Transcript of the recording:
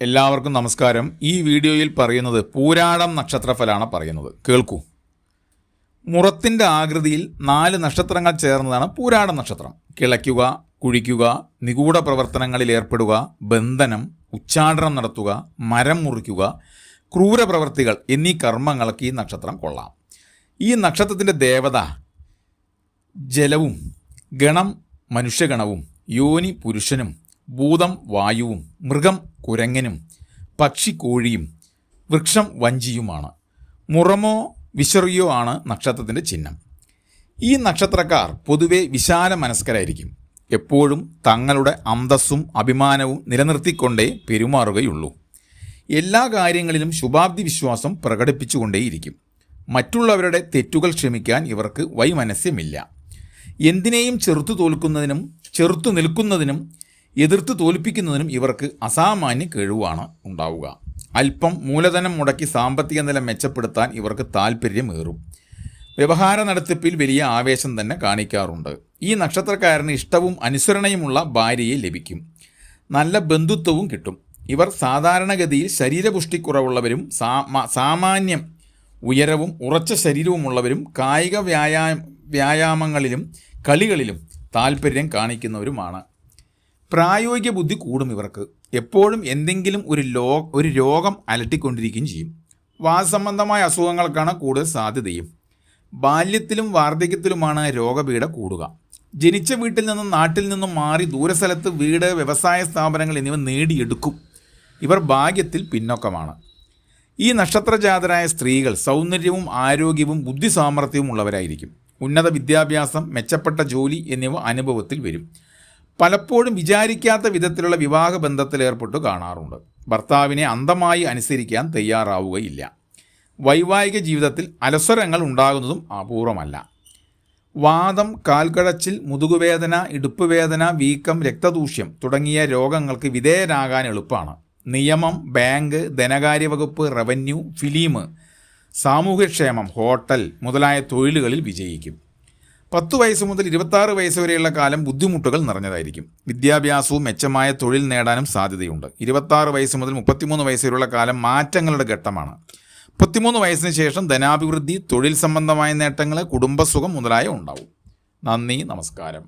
എല്ലാവർക്കും നമസ്കാരം. ഈ വീഡിയോയിൽ പറയുന്നത് പൂരാടം നക്ഷത്രഫലാണ് പറയുന്നത്. കേൾക്കൂ. മുറത്തിന്റെ ആകൃതിയിൽ നാല് നക്ഷത്രങ്ങൾ ചേർന്നതാണ് പൂരാടം നക്ഷത്രം. കിളയ്ക്കുക കുഴിക്കുക നിഗൂഢ പ്രവർത്തനങ്ങളിൽ ഏർപ്പെടുക ബന്ധനം ഉച്ചാടനം നടത്തുക മരം മുറിക്കുക ക്രൂരപ്രവർത്തികൾ എന്നീ കർമ്മങ്ങൾക്ക് ഈ നക്ഷത്രം കൊള്ളാം. ഈ നക്ഷത്രത്തിന്റെ ദേവത ജലവും ഗണം മനുഷ്യഗണവും യോനി പുരുഷനും ഭൂതം വായുവും മൃഗം കുരങ്ങനും പക്ഷി കോഴിയും വൃക്ഷം വഞ്ചിയുമാണ്. മുറമോ വിശറിയോ ആണ് നക്ഷത്രത്തിന്റെ ചിഹ്നം. ഈ നക്ഷത്രക്കാർ പൊതുവെ വിശാല മനസ്കരായിരിക്കും. എപ്പോഴും തങ്ങളുടെ അന്തസ്സും അഭിമാനവും നിലനിർത്തിക്കൊണ്ടേ പെരുമാറുകയുള്ളൂ. എല്ലാ കാര്യങ്ങളിലും ശുഭാപ്തി വിശ്വാസം പ്രകടിപ്പിച്ചുകൊണ്ടേയിരിക്കും. മറ്റുള്ളവരുടെ തെറ്റുകൾ ക്ഷമിക്കാൻ ഇവർക്ക് വൈമനസ്യമില്ല. എന്തിനേയും ചെറുത്തു തോൽക്കുന്നതിനും ചെറുത്തു നിൽക്കുന്നതിനും എതിർത്ത് തോൽപ്പിക്കുന്നതിനും ഇവർക്ക് അസാമാന്യ കഴിവാണ് ഉണ്ടാവുക. അല്പം മൂലധനം മുടക്കി സാമ്പത്തിക നില മെച്ചപ്പെടുത്താൻ ഇവർക്ക് താല്പര്യമേറും വ്യവഹാര നടത്തിപ്പിൽ വലിയ ആവേശം തന്നെ കാണിക്കാറുണ്ട്. ഈ നക്ഷത്രക്കാരന് ഇഷ്ടവും അനുസരണയുമുള്ള ഭാര്യയെ ലഭിക്കും. നല്ല ബന്ധുത്വവും കിട്ടും. ഇവർ സാധാരണഗതിയിൽ ശരീരപുഷ്ടിക്കുറവുള്ളവരും സാമാന്യം ഉയരവും ഉറച്ച ശരീരവുമുള്ളവരും കായിക വ്യായാ വ്യായാമങ്ങളിലും കളികളിലും താല്പര്യം കാണിക്കുന്നവരുമാണ്. പ്രായോഗിക ബുദ്ധി കൂടും ഇവർക്ക്. എപ്പോഴും എന്തെങ്കിലും ഒരു ലോ ഒരു രോഗം അലട്ടിക്കൊണ്ടിരിക്കുകയും ചെയ്യും. വാസംബന്ധമായ അസുഖങ്ങൾക്കാണ് കൂടുതൽ സാധ്യതയും. ബാല്യത്തിലും വാർദ്ധക്യത്തിലുമാണ് രോഗപീഠ കൂടുക. ജനിച്ച വീട്ടിൽ നിന്നും നാട്ടിൽ നിന്നും മാറി ദൂരസ്ഥലത്ത് വീട് വ്യവസായ സ്ഥാപനങ്ങൾ എന്നിവ നേടിയെടുക്കും. ഇവർ ഭാഗ്യത്തിൽ പിന്നോക്കമാണ്. ഈ നക്ഷത്രജാതരായ സ്ത്രീകൾ സൗന്ദര്യവും ആരോഗ്യവും ബുദ്ധിസാമർഥ്യവും ഉള്ളവരായിരിക്കും. ഉന്നത വിദ്യാഭ്യാസം മെച്ചപ്പെട്ട ജോലി എന്നിവ അനുഭവത്തിൽ വരും. പലപ്പോഴും വിചാരിക്കാത്ത വിധത്തിലുള്ള വിവാഹ ഏർപ്പെട്ടു കാണാറുണ്ട്. ഭർത്താവിനെ അന്ധമായി അനുസരിക്കാൻ തയ്യാറാവുകയില്ല. വൈവാഹിക ജീവിതത്തിൽ അലസരങ്ങൾ ഉണ്ടാകുന്നതും അപൂർവമല്ല. വാദം കാൽകടച്ചിൽ മുതുകുവേദന ഇടുപ്പ് വേദന വീക്കം രക്തദൂഷ്യം തുടങ്ങിയ രോഗങ്ങൾക്ക് വിധേയരാകാൻ എളുപ്പമാണ്. നിയമം ബാങ്ക് ധനകാര്യ വകുപ്പ് റവന്യൂ ഫിലിം സാമൂഹ്യക്ഷേമം ഹോട്ടൽ മുതലായ തൊഴിലുകളിൽ വിജയിക്കും. പത്ത് വയസ്സ് മുതൽ ഇരുപത്താറ് വയസ്സ് വരെയുള്ള കാലം ബുദ്ധിമുട്ടുകൾ നിറഞ്ഞതായിരിക്കും. വിദ്യാഭ്യാസവും മെച്ചമായ തൊഴിൽ നേടാനും സാധ്യതയുണ്ട്. ഇരുപത്താറ് വയസ്സ് മുതൽ മുപ്പത്തിമൂന്ന് വയസ്സ് വരെയുള്ള കാലം മാറ്റങ്ങളുടെ ഘട്ടമാണ്. മുപ്പത്തിമൂന്ന് വയസ്സിന് ശേഷം ധനാഭിവൃദ്ധി തൊഴിൽ സംബന്ധമായ നേട്ടങ്ങൾ കുടുംബസുഖം മുതലായ ഉണ്ടാവും. നന്ദി നമസ്കാരം.